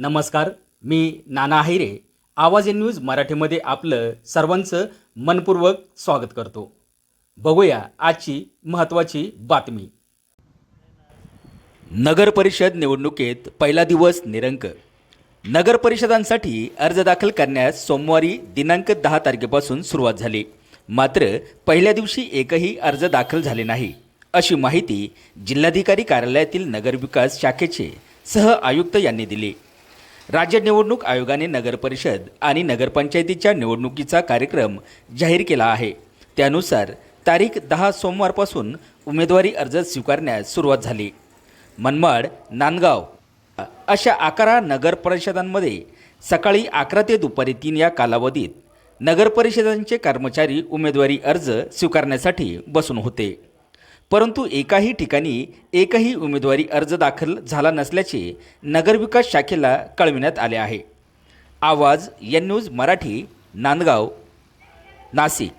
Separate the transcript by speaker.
Speaker 1: नमस्कार मी नाना हिरे आवाज N news मराठीमध्ये आपलं सर्वांचं मनपूर्वक स्वागत करतो. बघूया आजची महत्त्वाची बातमी. नगर परिषद निवडणुकीत पहिला दिवस निरंक. नगर परिषदांसाठी अर्ज दाखल करण्यास सोमवारी दिनांक दहा तारखेपासून सुरुवात झाली. मात्र पहिल्या दिवशी एकही अर्ज दाखल झाले नाही. अशी माहिती जिल्हाधिकारी कार्यालयातील नगरविकास शाखेचे सह आयुक्त यांनी दिली. राज्य निवडणूक आयोगाने नगरपरिषद आणि नगरपंचायतीच्या निवडणुकीचा कार्यक्रम जाहीर केला आहे. त्यानुसार तारीख दहा सोमवारपासून उमेदवारी अर्ज स्वीकारण्यास सुरुवात झाली. मनमाड नांदगाव अशा अकरा नगरपरिषदांमध्ये सकाळी अकरा ते दुपारी तीन या कालावधीत नगरपरिषदांचे कर्मचारी उमेदवारी अर्ज स्वीकारण्यासाठी बसून होते. परंतु एकाही ठिकाणी एकही उमेदवारी अर्ज दाखल झाला नसल्याचे नगरविकास शाखेला कळविण्यात आले आहे. Awaaz N news Marathi Nandgaon Nashik.